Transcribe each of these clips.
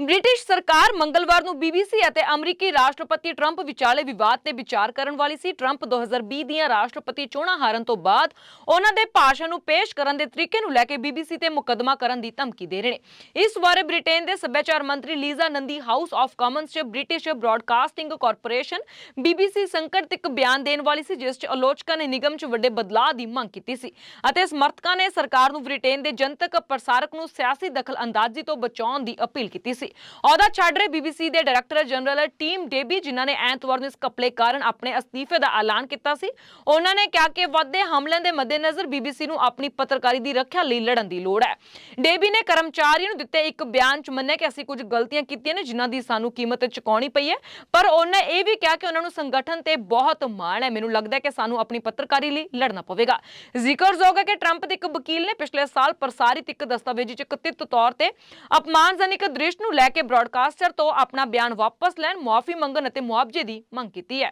British ਸਰਕਾਰ ਮੰਗਲਵਾਰ ਨੂੰ ਬੀਬੀਸੀ ਅਤੇ ਅਮਰੀਕੀ ਰਾਸ਼ਟਰਪਤੀ ਟਰੰਪ ਵਿਚਾਲੇ ਵਿਵਾਦ ਤੇ ਵਿਚਾਰ ਕਰਨ ਵਾਲੀ ਸੀ। ਟਰੰਪ 2020 ਦੀਆਂ ਰਾਸ਼ਟਰਪਤੀ ਚੋਣਾਂ ਹਾਰਨ ਤੋਂ ਬਾਅਦ ਉਹਨਾਂ ਦੇ ਭਾਸ਼ਣ ਨੂੰ ਪੇਸ਼ ਕਰਨ ਦੇ ਤਰੀਕੇ ਨੂੰ ਲੈ ਕੇ ਬੀਬੀਸੀ ਤੇ ਮੁਕੱਦਮਾ ਕਰਨ ਦੀ ਧਮਕੀ ਦੇ ਰਹੇ ਨੇ। ਇਸ ਬਾਰੇ ਬ੍ਰਿਟੇਨ ਦੇ ਸੱਭਿਆਚਾਰ ਮੰਤਰੀ Lisa Nandy House of Commons 'ਚ ਬ੍ਰਿਟਿਸ਼ ਬ੍ਰਾਡਕਾਸਟਿੰਗ ਕਾਰਪੋਰੇਸ਼ਨ ਬੀਬੀਸੀ ਸੰਕਟ ਤੇ ਬਿਆਨ ਦੇਣ ਵਾਲੀ ਸੀ, ਜਿਸ 'ਚ ਆਲੋਚਕਾਂ ਨੇ ਨਿਗਮ 'ਚ ਵੱਡੇ ਬਦਲਾਅ ਦੀ ਮੰਗ ਕੀਤੀ ਸੀ। ਅਤੇ ਸਮਰਥਕਾਂ ਨੇ ਸਰਕਾਰ ਨੂੰ ਬ੍ਰਿਟੇਨ ਦੇ ਜਨਤਕ ਪ੍ਰਸਾਰਕ ਨੂੰ ਸਿਆਸੀ ਦਖਲ-ਅੰਦਾਜ਼ੀ ਤੋਂ ਬਚਾਉਣ ਦੀ ਅਪੀਲ ਕੀਤੀ ਸੀ। ਅਹੁਦਾ ਛੱਡ ਰਹੇ ਬੀਬੀਸੀ ਦੇ ਡਾਇਰੈਕਟਰ ਜਨਰਲ ਟੀਮ ਡੇਬੀ ਜਿਨ੍ਹਾਂ ਨੇ ਐਤਵਾਰ ਨੂੰ ਇਸ ਕਪਲੇ ਕਾਰਨ ਆਪਣੇ ਅਸਤੀਫੇ ਦਾ ਐਲਾਨ ਕੀਤਾ ਸੀ, ਉਹਨਾਂ ਨੇ ਕਿਹਾ ਕਿ ਵੱਧਦੇ ਹਮਲਿਆਂ ਦੇ ਮੱਦੇਨਜ਼ਰ ਬੀਬੀਸੀ ਨੂੰ ਆਪਣੀ ਪੱਤਰਕਾਰੀ ਦੀ ਰੱਖਿਆ ਲਈ ਲੜਨ ਦੀ ਲੋੜ ਹੈ। ਡੇਬੀ ਨੇ ਕਰਮਚਾਰੀਆਂ ਨੂੰ ਦਿੱਤੇ ਇੱਕ ਬਿਆਨ 'ਚ ਮੰਨਿਆ ਕਿ ਅਸੀਂ ਕੁਝ ਗਲਤੀਆਂ ਕੀਤੀਆਂ ਨੇ, ਜਿਨ੍ਹਾਂ ਦੀ ਸਾਨੂੰ ਕੀਮਤ ਚੁਕਾਉਣੀ ਪਈ ਹੈ। ਪਰ ਉਹਨਾਂ ਇਹ ਵੀ ਕਿਹਾ ਕਿ ਉਹਨਾਂ ਨੂੰ ਸੰਗਠਨ ਤੇ ਬਹੁਤ ਮਾਣ ਹੈ। ਮੈਨੂੰ ਲੱਗਦਾ ਹੈ ਕਿ ਸਾਨੂੰ ਆਪਣੀ ਪੱਤਰਕਾਰੀ ਲਈ ਲੜਨਾ ਪਵੇਗਾ। ਜ਼ਿਕਰਯੋਗ ਹੈ ਕਿ ਟਰੰਪ ਦੇ ਇੱਕ ਵਕੀਲ ਨੇ ਪਿਛਲੇ ਸਾਲ ਪ੍ਰਸਾਰਿਤ ਇੱਕ ਦਸਤਾਵੇਜ਼ੀ 'ਚ ਕਥਿਤ ਤੌਰ ਤੇ ਅਪਮਾਨਜਨਕ ਦ੍ਰਿਸ਼ ਨੂੰ ਲੈ ਕੇ ਬ੍ਰਾਡਕਾਸਟਰ ਤੋਂ ਆਪਣਾ ਬਿਆਨ ਵਾਪਸ ਲੈਣ, ਮੁਆਫੀ ਮੰਗਣ ਅਤੇ ਮੁਆਵਜ਼ੇ ਦੀ ਮੰਗ ਕੀਤੀ ਹੈ।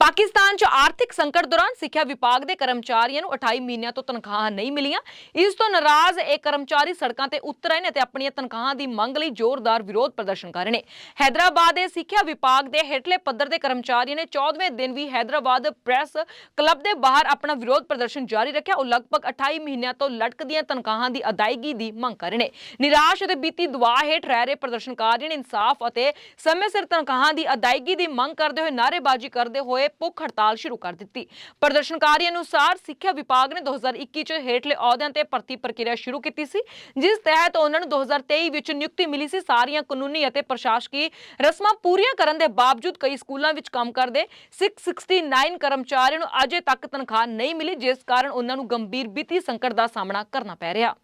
ਪਾਕਿਸਤਾਨ 'ਚ ਆਰਥਿਕ ਸੰਕਟ ਦੌਰਾਨ ਸਿੱਖਿਆ ਵਿਭਾਗ ਦੇ ਕਰਮਚਾਰੀਆਂ ਨੂੰ 28 ਮਹੀਨਿਆਂ ਤੋਂ ਤਨਖਾਹਾਂ ਨਹੀਂ ਮਿਲੀਆਂ। ਇਸ ਤੋਂ ਨਾਰਾਜ਼ ਇਹ ਕਰਮਚਾਰੀ ਸੜਕਾਂ ਤੇ ਉਤਰ ਆਏ ਨੇ ਤੇ ਆਪਣੀਆਂ ਤਨਖਾਹਾਂ ਦੀ ਮੰਗ ਲਈ ਜ਼ੋਰਦਾਰ ਵਿਰੋਧ ਪ੍ਰਦਰਸ਼ਨ ਕਰ ਰਹੇ ਨੇ। ਹੈਦਰਾਬਾਦ ਦੇ ਸਿੱਖਿਆ ਵਿਭਾਗ ਦੇ ਹੇਠਲੇ ਪੱਧਰ ਦੇ ਕਰਮਚਾਰੀਆਂ ਨੇ 14ਵੇਂ ਦਿਨ ਵੀ ਹੈਦਰਾਬਾਦ ਪ੍ਰੈਸ ਕਲੱਬ ਦੇ ਬਾਹਰ ਆਪਣਾ ਵਿਰੋਧ ਪ੍ਰਦਰਸ਼ਨ ਜਾਰੀ ਰੱਖਿਆ। ਉਹ ਲਗਭਗ 28 ਮਹੀਨਿਆਂ ਤੋਂ ਲਟਕਦੀਆਂ ਤਨਖਾਹਾਂ ਦੀ ਅਦਾਇਗੀ ਦੀ ਮੰਗ ਕਰ ਰਹੇ ਨੇ। ਨਿਰਾਸ਼ ਅਤੇ ਬੀਤੀ ਦੁਆ ਹੇਠ ਰਹਿ ਰਹੇ ਪ੍ਰਦਰਸ਼ਨਕਾਰੀਆਂ ਨੇ ਇਨਸਾਫ ਅਤੇ ਸਮੇਂ ਸਿਰ ਤਨਖਾਹਾਂ ਦੀ ਅਦਾਇਗੀ ਦੀ ਮੰਗ ਕਰਦੇ ਹੋਏ ਨਾਅਰੇਬਾਜ਼ੀ ਕਰਦੇ ਹੋਏ ਭੁੱਖ ਹੜਤਾਲ ਸ਼ੁਰੂ ਕਰ ਦਿੱਤੀ। ਪ੍ਰਦਰਸ਼ਨਕਾਰੀਆਂ ਅਨੁਸਾਰ ਸਿੱਖਿਆ ਵਿਭਾਗ ਨੇ 2021 ਚ ਹੇਠਲੇ ਅਹੁਦਿਆਂ ਤੇ ਭਰਤੀ ਪ੍ਰਕਿਰਿਆ ਸ਼ੁਰੂ ਕੀਤੀ ਸੀ, ਜਿਸ ਤਹਿਤ ਉਹਨਾਂ ਨੂੰ 2023 ਵਿੱਚ ਨਿਯੁਕਤੀ ਮਿਲੀ ਸੀ। ਸਾਰੀਆਂ ਕਾਨੂੰਨੀ ਅਤੇ ਪ੍ਰਸ਼ਾਸਕੀ ਰਸਮਾਂ ਪੂਰੀਆਂ ਕਰਨ ਦੇ ਬਾਵਜੂਦ ਕਈ ਸਕੂਲਾਂ ਵਿੱਚ ਕੰਮ ਕਰਦੇ 669 ਕਰਮਚਾਰੀਆਂ ਨੂੰ ਅਜੇ ਤੱਕ ਤਨਖਾਹ ਨਹੀਂ ਮਿਲੀ, ਜਿਸ ਕਾਰਨ ਉਹਨਾਂ ਨੂੰ ਗੰਭੀਰ ਵਿੱਤੀ ਸੰਕਟ ਦਾ ਸਾਹਮਣਾ ਕਰਨਾ ਪੈ ਰਿਹਾ।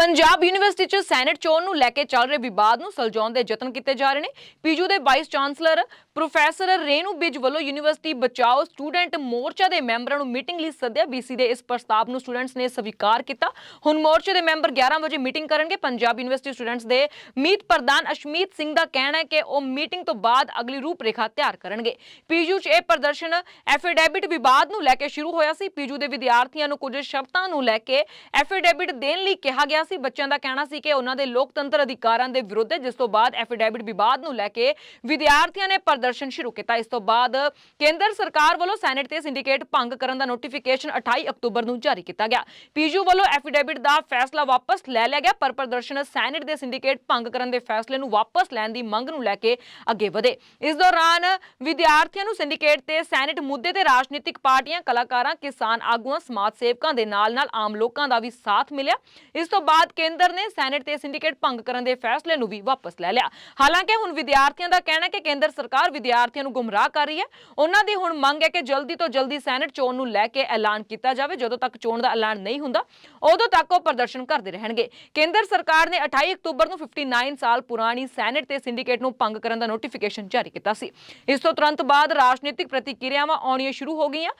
ਪੰਜਾਬ ਯੂਨੀਵਰਸਿਟੀ 'ਚ ਸੈਨੇਟ ਚੋਣ ਨੂੰ ਲੈ ਕੇ ਚੱਲ ਰਹੇ ਵਿਵਾਦ ਨੂੰ ਸੁਲਝਾਉਣ ਦੇ ਯਤਨ ਕੀਤੇ ਜਾ ਰਹੇ ਨੇ। ਪੀਜੂ ਦੇ vice chancellor professor Renu Bij ਵੱਲੋਂ ਯੂਨੀਵਰਸਿਟੀ ਬਚਾਓ ਸਟੂਡੈਂਟ ਮੋਰਚਾ ਦੇ ਮੈਂਬਰਾਂ ਨੂੰ ਮੀਟਿੰਗ ਲਈ ਸੱਦਿਆ। ਬੀਸੀ ਦੇ ਇਸ ਪ੍ਰਸਤਾਵ ਨੂੰ ਸਟੂਡੈਂਟਸ ਨੇ ਸਵੀਕਾਰ ਕੀਤਾ। ਹੁਣ ਮੋਰਚੇ ਦੇ ਮੈਂਬਰ 11 ਵਜੇ ਮੀਟਿੰਗ ਕਰਨਗੇ। ਪੰਜਾਬ ਯੂਨੀਵਰਸਿਟੀ ਸਟੂਡੈਂਟਸ ਦੇ ਮੀਤ ਪ੍ਰਧਾਨ ਅਸ਼ਮੀਤ ਸਿੰਘ ਦਾ ਕਹਿਣਾ ਹੈ ਕਿ ਉਹ ਮੀਟਿੰਗ ਤੋਂ ਬਾਅਦ ਅਗਲੀ ਰੂਪਰੇਖਾ ਤਿਆਰ ਕਰਨਗੇ। ਪੀਜੂ 'ਚ ਇਹ ਪ੍ਰਦਰਸ਼ਨ ਐਫੀਡੈਵਿਟ ਵਿਵਾਦ ਨੂੰ ਲੈ ਕੇ ਸ਼ੁਰੂ ਹੋਇਆ ਸੀ। ਪੀਜੂ ਦੇ ਵਿਦਿਆਰਥੀਆਂ ਨੂੰ ਕੁਝ ਸ਼ਬਦਾਂ ਨੂੰ ਲੈ ਕੇ ਐਫੀਡੈਵਿਟ ਦੇਣ ਲਈ ਕਿਹਾ ਗਿਆ ਸੀ, ਬੱਚਿਆਂ ਦਾ ਕਹਿਣਾ ਸੀ ਕਿ ਉਹਨਾਂ ਦੇ ਲੋਕਤੰਤਰ ਅਧਿਕਾਰਾਂ ਦੇ ਵਿਰੁੱਧ ਜਿਸ ਤੋਂ ਬਾਅਦ ਐਫੀਡੈਵਿਟ ਵਿਵਾਦ ਨੂੰ ਲੈ ਕੇ ਵਿਦਿਆਰਥੀਆਂ ਨੇ ਪ੍ਰਦਰਸ਼ਨ ਸ਼ੁਰੂ ਕੀਤਾ। ਇਸ ਤੋਂ ਬਾਅਦ ਕੇਂਦਰ ਸਰਕਾਰ ਵੱਲੋਂ ਸੈਨੇਟ ਤੇ ਸਿੰਡੀਕੇਟ ਭੰਗ ਕਰਨ ਦਾ ਨੋਟੀਫਿਕੇਸ਼ਨ 28 ਅਕਤੂਬਰ ਨੂੰ ਜਾਰੀ ਕੀਤਾ ਗਿਆ। ਪੀਜੂ ਵੱਲੋਂ ਐਫੀਡੈਵਿਟ ਦਾ ਫੈਸਲਾ ਵਾਪਸ ਲੈ ਲਿਆ ਗਿਆ, ਪਰ ਪ੍ਰਦਰਸ਼ਨ ਸੈਨੇਟ ਦੇ ਸਿੰਡੀਕੇਟ ਭੰਗ ਕਰਨ ਦੇ ਫੈਸਲੇ ਨੂੰ ਵਾਪਸ ਲੈਣ ਦੀ ਮੰਗ ਨੂੰ ਲੈ ਕੇ ਅੱਗੇ ਵਧੇ। ਇਸ ਦੌਰਾਨ ਵਿਦਿਆਰਥੀਆਂ ਨੂੰ ਸਿੰਡੀਕੇਟ ਤੇ ਸੈਨੇਟ ਮੁੱਦੇ ਤੇ ਰਾਜਨੀਤਿਕ ਪਾਰਟੀਆਂ, ਕਲਾਕਾਰਾਂ, ਕਿਸਾਨ ਆਗੂਆਂ, ਸਮਾਜ ਸੇਵਕਾਂ ਦੇ ਨਾਲ-ਨਾਲ ਆਮ ਲੋਕਾਂ ਦਾ ਵੀ ਸਾਥ ਮਿਲਿਆ। ਇਸ ਤੋਂ ਬਾਅਦ ਕੇਂਦਰ ਨੇ ਸੈਨੇਟ ਤੇ ਸਿੰਡੀਕੇਟ ਭੰਗ ਕਰਨ ਦੇ ਫੈਸਲੇ ਨੂੰ ਵੀ ਵਾਪਸ ਲੈ ਲਿਆ। ਹਾਲਾਂਕਿ ਹੁਣ ਵਿਦਿਆਰਥੀਆਂ ਦਾ ਕਹਿਣਾ ਹੈ ਕਿ ਕੇਂਦਰ ਸਰਕਾਰ ਵਿਦਿਆਰਥੀਆਂ ਨੂੰ ਗੁੰਮਰਾਹ ਕਰ ਰਹੀ ਹੈ। ਉਹਨਾਂ ਦੀ ਹੁਣ ਮੰਗ ਹੈ ਕਿ ਜਲਦੀ ਤੋਂ ਜਲਦੀ ਸੈਨੇਟ ਚੋਣ ਨੂੰ ਲੈ ਕੇ ਐਲਾਨ ਕੀਤਾ ਜਾਵੇ। ਜਦੋਂ ਤੱਕ ਚੋਣ ਦਾ ਐਲਾਨ ਨਹੀਂ ਹੁੰਦਾ, ਉਦੋਂ ਤੱਕ ਉਹ ਪ੍ਰਦਰਸ਼ਨ ਕਰਦੇ ਰਹਿਣਗੇ। ਕੇਂਦਰ ਸਰਕਾਰ ਨੇ 28 ਅਕਤੂਬਰ ਨੂੰ 59 ਸਾਲ ਪੁਰਾਣੀ ਸੈਨੇਟ ਤੇ ਸਿੰਡੀਕੇਟ ਨੂੰ ਭੰਗ ਕਰਨ ਦਾ ਨੋਟੀਫਿਕੇਸ਼ਨ ਜਾਰੀ ਕੀਤਾ ਸੀ। ਇਸ ਤੋਂ ਤੁਰੰਤ ਬਾਅਦ ਰਾਜਨੀਤਿਕ ਪ੍ਰਤੀਕਿਰਿਆਵਾਂ ਆਉਣੀਆਂ ਸ਼ੁਰੂ ਹੋ ਗਈਆਂ।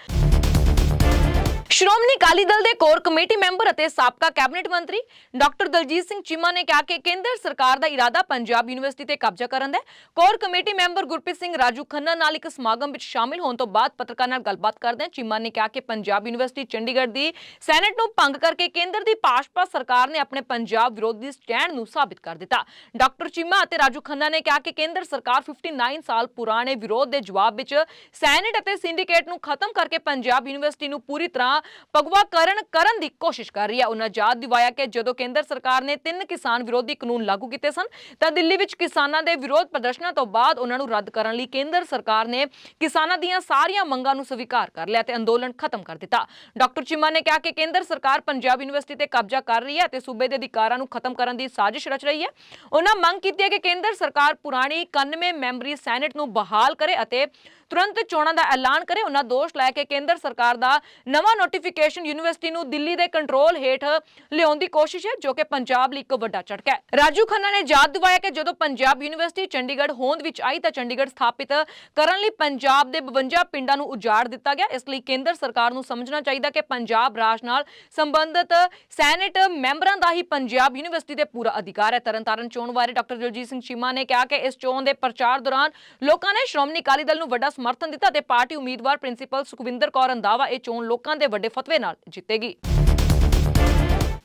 ਸ਼੍ਰੋਮਣੀ ਅਕਾਲੀ ਦਲ ਦੇ ਕੋਰ ਕਮੇਟੀ ਮੈਂਬਰ ਅਤੇ ਸਾਬਕਾ ਕੈਬਨਿਟ ਮੰਤਰੀ ਡਾਕਟਰ ਦਲਜੀਤ ਸਿੰਘ ਚੀਮਾ ਨੇ ਕਿਹਾ ਕਿ ਕੇਂਦਰ ਸਰਕਾਰ ਦਾ ਇਰਾਦਾ ਪੰਜਾਬ ਯੂਨੀਵਰਸਿਟੀ ਤੇ ਕਬਜ਼ਾ ਕਰਨ ਦਾ core committee member Gurpreet Singh Raju Khanna ਨਾਲ ਇੱਕ ਸਮਾਗਮ ਵਿੱਚ ਸ਼ਾਮਿਲ ਹੋਣ ਤੋਂ ਬਾਅਦ ਪੱਤਰਕਾਰ ਨਾਲ ਗੱਲਬਾਤ ਕਰਦੇ ਚੀਮਾ ਨੇ ਕਿਹਾ ਕਿ ਪੰਜਾਬ ਯੂਨੀਵਰਸਿਟੀ ਚੰਡੀਗੜ੍ਹ ਦੀ ਸੈਨੇਟ ਨੂੰ ਭੰਗ ਕਰਕੇ ਕੇਂਦਰ ਦੀ ਭਾਜਪਾ ਸਰਕਾਰ ਨੇ ਆਪਣੇ ਪੰਜਾਬ ਵਿਰੋਧੀ ਸਟੈਂਡ ਨੂੰ ਸਾਬਿਤ ਕਰ ਦਿੱਤਾ। ਡਾਕਟਰ ਚੀਮਾ ਅਤੇ ਰਾਜੂ ਖੰਨਾ ਨੇ ਕਿਹਾ ਕਿ ਕੇਂਦਰ ਸਰਕਾਰ 59 ਸਾਲ ਪੁਰਾਣੇ ਵਿਰੋਧ ਦੇ ਜਵਾਬ ਵਿੱਚ ਸੈਨੇਟ ਅਤੇ ਸਿੰਡੀਕੇਟ ਨੂੰ ਖਤਮ ਕਰਕੇ ਪੰਜਾਬ ਯੂਨੀਵਰਸਿਟੀ ਨੂੰ ਪੂਰੀ ਤਰ੍ਹਾਂ ਭਗਵਾਕਰਨ ਕਰਨ ਦੀ ਕੋਸ਼ਿਸ਼ ਕਰ ਰਹੀ ਹੈ। ਉਹਨਾਂ ਯਾਦ ਦਿਵਾਇਆ ਕਿ ਜਦੋਂ ਕੇਂਦਰ ਸਰਕਾਰ ਨੇ ਤਿੰਨ ਕਿਸਾਨ ਵਿਰੋਧੀ ਕਾਨੂੰਨ ਲਾਗੂ ਕੀਤੇ ਸਨ, ਤਾਂ ਦਿੱਲੀ ਵਿੱਚ ਕਿਸਾਨਾਂ ਦੇ ਵਿਰੋਧ ਪ੍ਰਦਰਸ਼ਨਾਂ ਤੋਂ ਬਾਅਦ ਉਹਨਾਂ ਨੂੰ ਰੱਦ ਕਰਨ ਲਈ ਕੇਂਦਰ ਸਰਕਾਰ ਨੇ ਕਿਸਾਨਾਂ ਦੀਆਂ ਸਾਰੀਆਂ ਮੰਗਾਂ ਨੂੰ ਸਵੀਕਾਰ ਕਰ ਲਿਆ ਤੇ ਅੰਦੋਲਨ ਖਤਮ ਕਰ ਦਿੱਤਾ। ਡਾਕਟਰ ਚੀਮਾ ਨੇ ਕਿਹਾ ਕਿ ਕੇਂਦਰ ਸਰਕਾਰ ਪੰਜਾਬ ਯੂਨੀਵਰਸਿਟੀ ਤੇ ਕਬਜ਼ਾ ਕਰ ਰਹੀ ਹੈ ਤੇ ਸੂਬੇ ਦੇ ਅਧਿਕਾਰਾਂ ਨੂੰ ਖਤਮ ਕਰਨ ਦੀ ਸਾਜ਼ਿਸ਼ ਰਚ ਰਹੀ ਹੈ। ਉਹਨਾਂ ਮੰਗ ਕੀਤੀ ਹੈ ਕਿ ਕੇਂਦਰ ਸਰਕਾਰ ਪੁਰਾਣੀ 91 ਮੈਂਬਰੀ ਸੈਨੇਟ ਨੂੰ ਬਹਾਲ ਕਰੇ ਅਤੇ ਤੁਰੰਤ ਚੋਣਾਂ ਦਾ ਐਲਾਨ ਕਰੇ। ਉਹਨਾਂ ਦੋਸ਼ ਲਾਇਆ ਕਿ ਕੇਂਦਰ ਸਰਕਾਰ ਦਾ ਨਵਾਂ ਨੋਟੀਫਿਕੇਸ਼ਨ ਯੂਨੀਵਰਸਿਟੀ ਨੂੰ ਦਿੱਲੀ ਦੇ ਕੰਟਰੋਲ ਹੇਠ ਲਿਆਉਣ ਦੀ ਕੋਸ਼ਿਸ਼ ਹੈ, ਜੋ ਕਿ ਪੰਜਾਬ ਲਈ ਇੱਕ ਵੱਡਾ ਝਟਕਾ ਹੈ। ਰਾਜੂ ਖੰਨਾ ਨੇ ਯਾਦ ਦਿਵਾਇਆ ਕਿ ਜਦੋਂ ਪੰਜਾਬ ਯੂਨੀਵਰਸਿਟੀ ਚੰਡੀਗੜ੍ਹ ਹੋਂਦ ਵਿੱਚ ਆਈ ਤਾਂ ਚੰਡੀਗੜ੍ਹ ਸਥਾਪਿਤ ਕਰਨ ਲਈ ਪੰਜਾਬ ਦੇ 52 ਪਿੰਡਾਂ ਨੂੰ ਉਜਾੜ ਦਿੱਤਾ ਗਿਆ। ਇਸ ਲਈ ਕੇਂਦਰ ਸਰਕਾਰ ਨੂੰ ਸਮਝਣਾ ਚਾਹੀਦਾ ਕਿ ਪੰਜਾਬ ਰਾਜ ਨਾਲ ਸੰਬੰਧਿਤ ਸੈਨੇਟ ਮੈਂਬਰਾਂ ਦਾ ਹੀ ਪੰਜਾਬ ਯੂਨੀਵਰਸਿਟੀ ਦੇ ਪੂਰਾ ਅਧਿਕਾਰ ਹੈ। ਤਰਨਤਾਰਨ ਚੋਣ ਬਾਰੇ ਡਾਕਟਰ ਦਲਜੀਤ ਸਿੰਘ ਚੀਮਾ ਨੇ ਕਿਹਾ ਕਿ ਇਸ ਚੋਣ ਦੇ ਪ੍ਰਚਾਰ ਦੌਰਾਨ ਲੋਕਾਂ ਨੇ ਸ਼੍ਰੋਮਣੀ ਅਕਾਲੀ ਦਲ ਨੂੰ ਵੱਡਾ ਸਮਰਥਨ ਦਿੱਤਾ ਤੇ ਪਾਰਟੀ ਉਮੀਦਵਾਰ ਪ੍ਰਿੰਸੀਪਲ ਸੁਖਵਿੰਦਰ ਕੌਰ ਰੰਧਾਵਾ ਇਹ ਚੋਣ ਲੋਕਾਂ ਦੇ ਵੱਡੇ ਫਤਵੇ ਨਾਲ ਜਿੱਤੇਗੀ।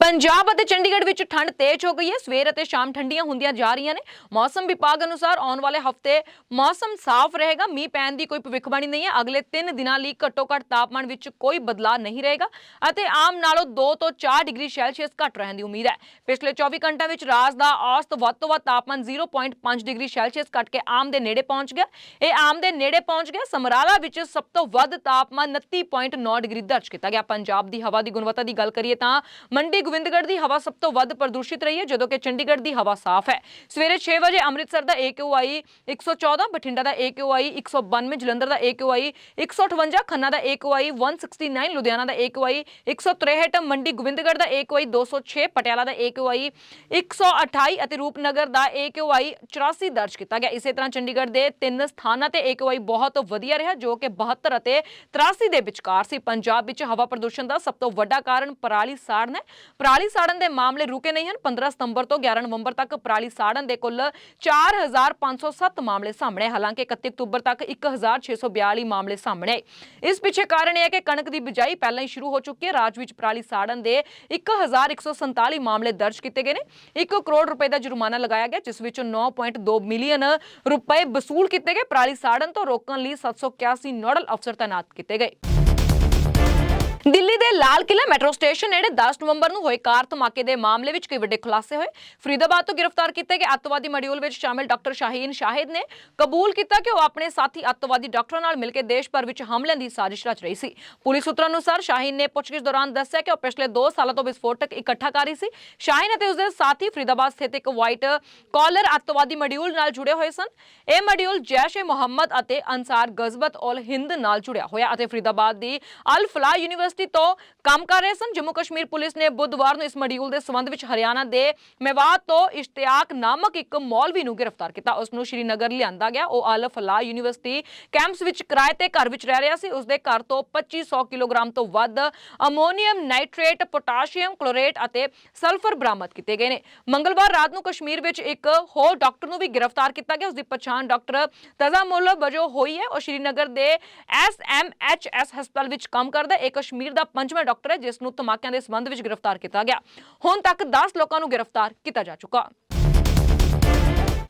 ਪੰਜਾਬ ਅਤੇ ਚੰਡੀਗੜ੍ਹ ਵਿੱਚ ਠੰਡ ਤੇਜ਼ ਹੋ ਗਈ ਹੈ। ਸਵੇਰ ਅਤੇ ਸ਼ਾਮ ਠੰਡੀਆਂ ਹੁੰਦੀਆਂ ਜਾ ਰਹੀਆਂ ਨੇ। ਮੌਸਮ ਵਿਭਾਗ ਅਨੁਸਾਰ ਆਉਣ ਵਾਲੇ ਹਫ਼ਤੇ ਮੌਸਮ ਸਾਫ਼ ਰਹੇਗਾ। ਮੀਂਹ ਪੈਣ ਦੀ ਕੋਈ ਭਵਿੱਖਬਾਣੀ ਨਹੀਂ ਹੈ। ਅਗਲੇ 3 ਦਿਨਾਂ ਲਈ ਘੱਟੋ-ਘੱਟ ਤਾਪਮਾਨ ਵਿੱਚ ਕੋਈ ਬਦਲਾਅ ਨਹੀਂ ਰਹੇਗਾ ਅਤੇ ਆਮ ਨਾਲੋਂ 2 ਤੋਂ 4 ਡਿਗਰੀ ਸੈਲਸੀਅਸ ਘੱਟ ਰਹਿਣ ਦੀ ਉਮੀਦ ਹੈ। ਪਿਛਲੇ 24 ਘੰਟਿਆਂ ਵਿੱਚ ਰਾਜ ਦਾ ਔਸਤ ਵੱਧ ਤੋਂ ਵੱਧ ਤਾਪਮਾਨ 0.5 ਡਿਗਰੀ ਸੈਲਸੀਅਸ ਘਟ ਕੇ ਆਮ ਦੇ ਨੇੜੇ ਪਹੁੰਚ ਗਿਆ। ਇਹ ਆਮ ਦੇ ਨੇੜੇ ਪਹੁੰਚ ਗਿਆ। ਸਮਰਾਲਾ ਵਿੱਚ ਸਭ ਤੋਂ ਵੱਧ ਤਾਪਮਾਨ 29.9 ਡਿਗਰੀ ਦਰਜ ਕੀਤਾ ਗਿਆ। ਪੰਜਾਬ ਦੀ ਹਵਾ ਦੀ ਗੁਣਵੱਤਾ ਦੀ ਗੱਲ ਕਰੀਏ ਤਾਂ ਮੰਡੀ ਗੋਬਿੰਦਗੜ੍ਹ ਦੀ ਹਵਾ ਸਭ ਤੋਂ ਵੱਧ ਪ੍ਰਦੂਸ਼ਿਤ ਰਹੀ ਹੈ, ਜਦੋਂ ਕਿ ਚੰਡੀਗੜ੍ਹ ਦੀ ਹਵਾ ਸਾਫ਼ ਹੈ। ਸਵੇਰੇ 6 ਵਜੇ ਅੰਮ੍ਰਿਤਸਰ ਦਾ AQI 114 ਬਠਿੰਡਾ ਦਾ AQI 192 ਜਲੰਧਰ ਦਾ AQI 158 ਖੰਨਾ ਦਾ AQI 169 ਲੁਧਿਆਣਾ ਦਾ AQI 163 ਮੰਡੀ ਗੋਬਿੰਦਗੜ੍ਹ ਦਾ AQI 206 ਪਟਿਆਲਾ ਦਾ AQI 128 ਅਤੇ ਰੂਪਨਗਰ ਦਾ AQI 84 ਦਰਜ ਕੀਤਾ ਗਿਆ। ਇਸੇ ਤਰ੍ਹਾਂ ਚੰਡੀਗੜ੍ਹ ਦੇ ਤਿੰਨ ਸਥਾਨਾਂ ਤੇ AQI ਬਹੁਤ ਵਧੀਆ ਰਿਹਾ, ਜੋ ਕਿ 72 ਅਤੇ 83 ਦੇ ਵਿਚਕਾਰ ਸੀ। ਪੰਜਾਬ ਵਿੱਚ ਹਵਾ ਪ੍ਰਦੂਸ਼ਣ ਦਾ ਸਭ ਤੋਂ ਵੱਡਾ ਕਾਰਨ ਪਰਾਲੀ ਸਾੜਨ ਹੈ। ਪਰਾਲੀ ਸਾੜਨ ਦੇ ਮਾਮਲੇ ਰੁਕੇ ਨਹੀਂ ਹਨ। 15 ਸਤੰਬਰ ਤੋਂ 11 ਨਵੰਬਰ ਤੱਕ ਪਰਾਲੀ ਸਾੜਨ ਦੇ ਕੁੱਲ 4507 ਮਾਮਲੇ ਸਾਹਮਣੇ ਆਏ। ਹਾਲਾਂਕਿ 31 ਅਕਤੂਬਰ ਤੱਕ 1642 ਮਾਮਲੇ ਸਾਹਮਣੇ ਇਸ ਪਿੱਛੇ ਕਾਰਨ ਇਹ ਹੈ ਕਿ ਕਣਕ ਦੀ ਬਿਜਾਈ ਪਹਿਲਾਂ ਹੀ ਸ਼ੁਰੂ ਹੋ ਚੁੱਕੀ ਹੈ। ਰਾਜ ਵਿੱਚ ਪਰਾਲੀ ਸਾੜਨ ਦੇ 1147 ਮਾਮਲੇ ਦਰਜ ਕੀਤੇ ਗਏ ਨੇ। 1 ਕਰੋੜ ਰੁਪਏ ਦਾ ਜੁਰਮਾਨਾ ਲਗਾਇਆ ਗਿਆ, ਜਿਸ ਵਿੱਚੋਂ 9.2 ਮਿਲੀਅਨ ਰੁਪਏ ਵਸੂਲ ਕੀਤੇ ਗਏ। ਪਰਾਲੀ ਸਾੜਨ ਤੋਂ ਰੋਕਣ ਲਈ 781 ਨੋਡਲ ਅਫਸਰ ਤਾਇਨਾਤ ਕੀਤੇ ਗਏ। ਦਿੱਲੀ ਦੇ ਲਾਲ ਕਿਲਾ ਮੈਟਰੋ ਸਟੇਸ਼ਨ ਨੇੜੇ 10 ਨਵੰਬਰ ਨੂੰ ਹੋਏ ਕਾਰ ਧਮਾਕੇ ਦੇ ਮਾਮਲੇ ਵਿੱਚ ਕਈ ਵੱਡੇ ਖੁਲਾਸੇ ਹੋਏ। ਫਰੀਦਾਬਾਦ ਤੋਂ ਗ੍ਰਿਫਤਾਰ ਕੀਤੇ ਗਏ ਅੱਤਵਾਦੀ ਮੋਡਿਊਲ ਵਿੱਚ ਸ਼ਾਮਿਲ ਡਾਕਟਰ ਸ਼ਾਹੀਨ ਸ਼ਾਹਿਦ ਨੇ ਕਬੂਲ ਕੀਤਾ ਕਿ ਉਹ ਆਪਣੇ ਸਾਥੀ ਅੱਤਵਾਦੀ ਡਾਕਟਰਾਂ ਨਾਲ ਮਿਲ ਕੇ ਦੇਸ਼ ਭਰ ਵਿੱਚ ਹਮਲਿਆਂ ਦੀ ਸਾਜ਼ਿਸ਼ ਰਚ ਰਹੀ ਸੀ। ਪੁਲਿਸ ਸੂਤਰਾਂ ਅਨੁਸਾਰ ਸ਼ਾਹੀਨ ਨੇ ਪੁੱਛਗਿੱਛ ਦੌਰਾਨ ਦੱਸਿਆ ਕਿ ਉਹ ਪਿਛਲੇ 2 ਸਾਲਾਂ ਤੋਂ ਵਿਸਫੋਟਕ ਇਕੱਠਾ ਕਰ ਰਹੀ ਸੀ। ਸ਼ਾਹੀਨ ਅਤੇ ਉਸਦੇ ਸਾਥੀ ਫਰੀਦਾਬਾਦ ਸਥਿਤ ਇੱਕ ਵਾਈਟ ਕਾਲਰ ਅੱਤਵਾਦੀ ਮੋਡਿਊਲ ਨਾਲ ਜੁੜੇ ਹੋਏ ਸਨ। ਇਹ ਮੋਡਿਊਲ ਜੈਸ਼ ਏ ਮੁਹੰਮਦ ਅਤੇ ਅਨਸਾਰ ਗਜ਼ਬਤ ਉਲ ਹਿੰਦ ਨਾਲ ਜੁੜਿਆ ਹੋਇਆ ਅਤੇ ਫਰੀਦਾਬਾਦ ਦੀ ਅਲ ਫਲਾਹ ਯੂਨੀਵਰਸਿਟੀ ਤੋਂ ਕੰਮ ਕਰ ਰਹੇ ਸਨ। ਜੰਮੂ ਕਸ਼ਮੀਰ ਪੁਲਿਸ ਨੇ ਬੁੱਧਵਾਰ ਨੂੰ ਇਸ ਮੋਡਿਊਲ ਦੇ ਸੰਬੰਧ ਵਿੱਚ ਹਰਿਆਣਾ ਦੇ ਮੇਵਾਤ ਤੋਂ ਇਸ਼ਤਿਆਕ ਨਾਮਕ ਇੱਕ ਮੌਲਵੀ ਨੂੰ ਗ੍ਰਿਫਤਾਰ ਕੀਤਾ। ਉਸ ਨੂੰ ਸ਼੍ਰੀਨਗਰ ਲਿਆਂਦਾ ਗਿਆ। ਉਹ ਅਲ ਫਲਾਹ ਯੂਨੀਵਰਸਿਟੀ ਕੈਂਪਸ ਵਿੱਚ ਕਿਰਾਏ ਤੇ ਘਰ ਵਿੱਚ ਰਹਿ ਰਿਹਾ ਸੀ। ਉਸ ਦੇ ਘਰ ਤੋਂ 2500 ਕਿਲੋਗ੍ਰਾਮ ਤੋਂ ਵੱਧ ਅਮੋਨੀਅਮ ਨਾਈਟ੍ਰੇਟ, ਪੋਟਾਸ਼ੀਅਮ, ਕਲੋਰੇਟ ਅਤੇ ਸਲਫਰ ਬਰਾਮਦ ਕੀਤੇ ਗਏ ਨੇ। ਮੰਗਲਵਾਰ ਰਾਤ ਨੂੰ ਕਸ਼ਮੀਰ ਵਿੱਚ ਇੱਕ ਹੋਰ ਡਾਕਟਰ ਨੂੰ ਵੀ ਗ੍ਰਿਫਤਾਰ ਕੀਤਾ ਗਿਆ। ਉਸ ਦੀ ਪਛਾਣ ਡਾਕਟਰ ਤਜ਼ਾਮੁਲ ਵਜੋਂ ਹੋਈ ਹੈ। ਉਹ ਸ਼੍ਰੀਨਗਰ ਦੇ ਐਸਐਮਐਚਐਸ ਹਸਪਤਾਲ ਵਿੱਚ ਕੰਮ ਕਰਦਾ ਹੈ। ਇਹ ਕਸ਼ਮੀਰ ਦਾ ਪੰਜਵਾਂ ਡਾਕਟਰ ਹੈ ਜਿਸ ਨੂੰ ਧਮਾਕਿਆਂ ਦੇ ਸੰਬੰਧ ਵਿੱਚ ਗ੍ਰਿਫਤਾਰ ਕੀਤਾ ਗਿਆ। ਹੁਣ ਤੱਕ 10 ਲੋਕਾਂ ਨੂੰ ਗ੍ਰਿਫਤਾਰ ਕੀਤਾ ਜਾ ਚੁੱਕਾ।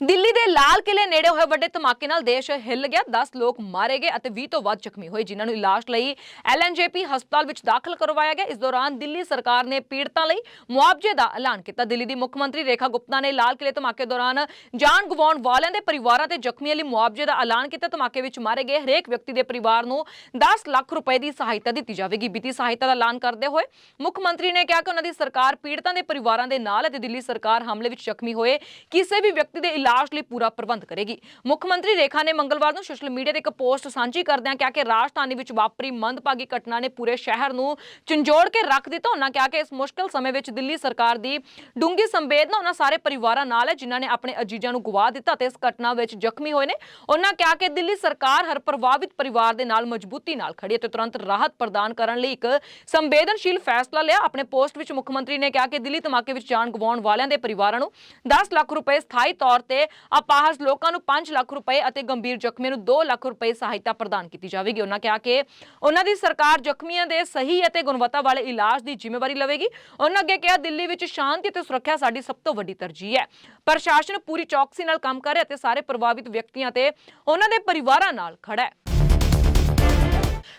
ਦਿੱਲੀ ਦੇ ਲਾਲ ਕਿਲੇ ਨੇੜੇ ਹੋਏ ਵੱਡੇ ਧਮਾਕੇ ਨਾਲ ਦੇਸ਼ ਹਿੱਲ ਗਿਆ। 10 ਲੋਕ ਮਾਰੇ ਗਏ ਅਤੇ 20 ਤੋਂ ਵੱਧ ਜ਼ਖਮੀ ਹੋਏ, ਜਿਨ੍ਹਾਂ ਨੂੰ ਇਲਾਜ ਲਈ ਐਲਐਨਜੇਪੀ ਹਸਪਤਾਲ ਵਿੱਚ ਦਾਖਲ ਕਰਵਾਇਆ ਗਿਆ। ਇਸ ਦੌਰਾਨ ਦਿੱਲੀ ਸਰਕਾਰ ਨੇ ਪੀੜਤਾਂ ਲਈ ਮੁਆਵਜ਼ੇ ਦਾ ਐਲਾਨ ਕੀਤਾ। ਦਿੱਲੀ ਦੀ ਮੁੱਖ ਮੰਤਰੀ ਰੇਖਾ ਗੁਪਤਾ ਨੇ ਲਾਲ ਕਿਲੇ ਧਮਾਕੇ ਦੌਰਾਨ ਜਾਨ ਗਵਾਉਣ ਵਾਲਿਆਂ ਦੇ ਪਰਿਵਾਰਾਂ ਤੇ ਜ਼ਖਮੀਆਂ ਲਈ ਮੁਆਵਜ਼ੇ ਦਾ ਐਲਾਨ ਕੀਤਾ। ਧਮਾਕੇ ਵਿੱਚ ਮਾਰੇ ਗਏ ਹਰੇਕ ਵਿਅਕਤੀ ਦੇ ਪਰਿਵਾਰ ਨੂੰ 10 ਲੱਖ ਰੁਪਏ ਦੀ ਸਹਾਇਤਾ ਦਿੱਤੀ ਜਾਵੇਗੀ। ਵਿੱਤੀ ਸਹਾਇਤਾ ਦਾ ਐਲਾਨ ਕਰਦੇ ਹੋਏ ਮੁੱਖ ਮੰਤਰੀ ਨੇ ਕਿਹਾ ਕਿ ਉਹਨਾਂ ਦੀ ਸਰਕਾਰ ਪੀੜਤਾਂ ਦੇ ਪਰਿਵਾਰਾਂ ਦੇ ਨਾਲ ਹੈ ਤੇ ਦਿੱਲੀ ਸਰਕਾਰ ਹਮਲੇ ਵਿੱਚ ਜ਼ਖਮੀ ਹੋਏ। ਕਿਸੇ ਵੀ ਵਿਅਕਤੀ ਦੇ ਇਲਾਜ ਲਈ ਪੂਰਾ ਪ੍ਰਬੰਧ ਕਰੇਗੀ। ਮੁੱਖ ਮੰਤਰੀ ਰੇਖਾ ਨੇ ਮੰਗਲਵਾਰ ਨੂੰ ਸੋਸ਼ਲ ਮੀਡੀਆ ਤੇ ਇੱਕ ਪੋਸਟ ਸਾਂਝੀ ਕਰਦਿਆਂ ਕਿਹਾ ਕਿ ਰਾਜਧਾਨੀ ਵਿੱਚ ਵਾਪਰੀ ਮੰਦਭਾਗੀ ਘਟਨਾ ਨੇ ਪੂਰੇ ਸ਼ਹਿਰ ਨੂੰ ਝੰਜੋੜ ਕੇ ਰੱਖ ਦਿੱਤਾ। ਉਹਨਾਂ ਕਿਹਾ ਕਿ ਇਸ ਮੁਸ਼ਕਲ ਸਮੇਂ ਵਿੱਚ ਦਿੱਲੀ ਸਰਕਾਰ ਦੀ ਡੂੰਗੀ ਸੰਵੇਦਨਾ ਉਹਨਾਂ ਸਾਰੇ ਪਰਿਵਾਰਾਂ ਨਾਲ ਹੈ, ਜਿਨ੍ਹਾਂ ਨੇ ਆਪਣੇ ਅਜੀਜ਼ਾਂ ਨੂੰ ਗਵਾ ਦਿੱਤਾ ਤੇ ਇਸ ਘਟਨਾ ਵਿੱਚ ਜ਼ਖਮੀ ਹੋਏ ਨੇ। ਉਹਨਾਂ ਕਿਹਾ ਕਿ ਦਿੱਲੀ ਸਰਕਾਰ ਹਰ ਪ੍ਰਭਾਵਿਤ ਪਰਿਵਾਰ ਦੇ ਨਾਲ ਮਜ਼ਬੂਤੀ ਨਾਲ ਖੜੀ ਹੈ ਤੇ ਤੁਰੰਤ ਰਾਹਤ ਪ੍ਰਦਾਨ ਕਰਨ ਲਈ ਇੱਕ ਸੰਵੇਦਨਸ਼ੀਲ ਫੈਸਲਾ ਲਿਆ। ਆਪਣੇ ਪੋਸਟ ਵਿੱਚ ਮੁੱਖ ਮੰਤਰੀ ਨੇ ਕਿਹਾ ਕਿ ਦਿੱਲੀ ਧਮਾਕੇ ਵਿੱਚ ਜਾਨ ਗਵਾਉਣ ਵਾਲਿਆਂ ਦੇ ਪਰਿਵਾਰਾਂ ਨੂੰ 10 ਲੱਖ ਰੁਪਏ ਸਥਾਈ ਤੌਰ ਤੇ ਅਪਾਹਜ ਲੋਕਾਂ ਨੂੰ 5 ਲੱਖ ਰੁਪਏ ਅਤੇ ਗੰਭੀਰ ਜ਼ਖਮੀਆਂ ਨੂੰ 2 ਲੱਖ ਰੁਪਏ ਸਹਾਇਤਾ ਪ੍ਰਦਾਨ ਕੀਤੀ ਜਾਵੇਗੀ। ਉਹਨਾਂ ਕਿਹਾ ਕਿ ਉਹਨਾਂ ਦੀ ਸਰਕਾਰ ਜ਼ਖਮੀਆਂ ਦੇ ਸਹੀ ਅਤੇ ਗੁਣਵੱਤਾ ਵਾਲੇ ਇਲਾਜ ਦੀ ਜ਼ਿੰਮੇਵਾਰੀ ਲਵੇਗੀ। ਉਹਨਾਂ ਅੱਗੇ ਕਿਹਾ, ਦਿੱਲੀ ਵਿੱਚ ਸ਼ਾਂਤੀ ਅਤੇ ਸੁਰੱਖਿਆ ਸਾਡੀ ਸਭ ਤੋਂ ਵੱਡੀ ਤਰਜੀਹ ਹੈ। ਪ੍ਰਸ਼ਾਸਨ ਪੂਰੀ ਚੌਕਸੀ ਨਾਲ ਕੰਮ ਕਰ ਰਿਹਾ ਅਤੇ ਸਾਰੇ ਪ੍ਰਭਾਵਿਤ ਵਿਅਕਤੀਆਂ ਤੇ ਉਹਨਾਂ ਦੇ ਪਰਿਵਾਰਾਂ ਨਾਲ ਖੜਾ ਹੈ।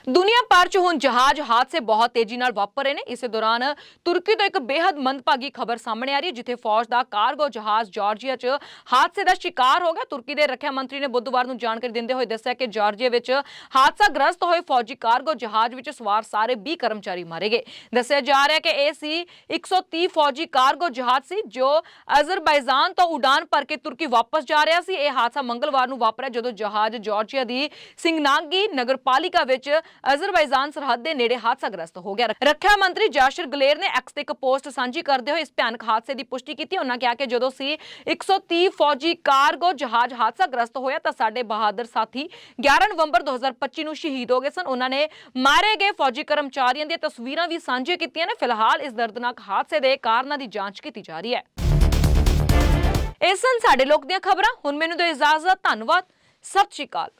ਦੁਨੀਆ ਭਰ 'ਚ ਹੁਣ ਜਹਾਜ਼ ਹਾਦਸੇ ਬਹੁਤ ਤੇਜ਼ੀ ਨਾਲ ਵਾਪਰ ਰਹੇ ਨੇ। ਇਸੇ ਦੌਰਾਨ ਤੁਰਕੀ ਤੋਂ ਇੱਕ ਬੇहद ਮੰਦਭਾਗੀ ਖਬਰ ਸਾਹਮਣੇ ਆ ਰਹੀ ਹੈ, ਜਿੱਥੇ ਫੌਜ ਦਾ ਕਾਰਗੋ ਜਹਾਜ਼ ਜਾਰਜੀਆ 'ਚ ਹਾਦਸੇ ਦਾ ਸ਼ਿਕਾਰ ਹੋ ਗਿਆ। ਤੁਰਕੀ ਦੇ ਰੱਖਿਆ ਮੰਤਰੀ ਨੇ ਬੁੱਧਵਾਰ ਨੂੰ ਜਾਣਕਾਰੀ ਦਿੰਦੇ ਹੋਏ ਦੱਸਿਆ ਕਿ ਜਾਰਜੀਆ ਵਿੱਚ ਹਾਦਸਾ ਗ੍ਰਸਤ ਹੋਏ ਫੌਜੀ ਕਾਰਗੋ ਜਹਾਜ਼ ਵਿੱਚ ਸਵਾਰ ਸਾਰੇ 20 ਕਰਮਚਾਰੀ ਮਾਰੇ ਗਏ। ਦੱਸਿਆ ਜਾ ਰਿਹਾ ਕਿ ਇਹ ਸੀ 130 ਫੌਜੀ ਕਾਰਗੋ ਜਹਾਜ਼ ਸੀ, ਜੋ ਅਜ਼ਰਬਾਈਜਾਨ ਤੋਂ ਉਡਾਨ ਭਰ ਕੇ ਤੁਰਕੀ ਵਾਪਸ ਜਾ ਰਿਹਾ ਸੀ। ਇਹ ਹਾਦਸਾ ਮੰਗਲਵਾਰ ਨੂੰ ਵਾਪਰਿਆ, ਜਦੋਂ ਜਹਾਜ਼ ਜਾਰਜੀਆ ਦੀ ਸਿੰਗਨਾਗੀ ਨਗਰਪਾਲਿਕਾ ਵਿੱਚ ਅਜ਼ਰਬਾਈਜਾਨ ਸਰਹੱਦ ਦੇ ਨੇੜੇ ਹਾਦਸਾਗ੍ਰਸਤ ਹੋ ਗਿਆ। ਰੱਖਿਆ ਮੰਤਰੀ ਜਾਸ਼ਰ ਗਲੇਰ ਨੇ ਐਕਸ ਤੇ ਇੱਕ ਪੋਸਟ ਸਾਂਝੀ ਕਰਦੇ ਹੋਏ ਇਸ ਭਿਆਨਕ ਹਾਦਸੇ ਦੀ ਪੁਸ਼ਟੀ ਕੀਤੀ। ਉਹਨਾਂ ਕਿਹਾ ਕਿ ਜਦੋਂ ਸੀ 130 ਫੌਜੀ ਕਾਰਗੋ ਜਹਾਜ਼ ਹਾਦਸਾਗ੍ਰਸਤ ਹੋਇਆ ਤਾਂ ਸਾਡੇ ਬਹਾਦਰ ਸਾਥੀ 11 ਨਵੰਬਰ 2025 ਨੂੰ ਸ਼ਹੀਦ ਹੋ ਗਏ ਸਨ। ਉਹਨਾਂ ਨੇ ਮਾਰੇ ਗਏ ਫੌਜੀ ਕਰਮਚਾਰੀਆਂ ਦੀਆਂ ਤਸਵੀਰਾਂ ਵੀ ਸਾਂਝੀਆਂ ਕੀਤੀਆਂ ਨੇ। ਫਿਲਹਾਲ ਇਸ ਦਰਦਨਾਕ ਹਾਦਸੇ ਦੇ ਕਾਰਨਾਂ ਦੀ ਜਾਂਚ ਕੀਤੀ ਜਾ ਰਹੀ ਹੈ। ਇਸ ਸਨ ਸਾਡੇ ਲੋਕ ਦੀਆਂ ਖਬਰਾਂ। ਹੁਣ ਮੈਨੂੰ ਦਿਓ ਇਜਾਜ਼ਤ। ਧੰਨਵਾਦ। ਸਤਿ ਸ਼੍ਰੀ ਅਕਾਲ।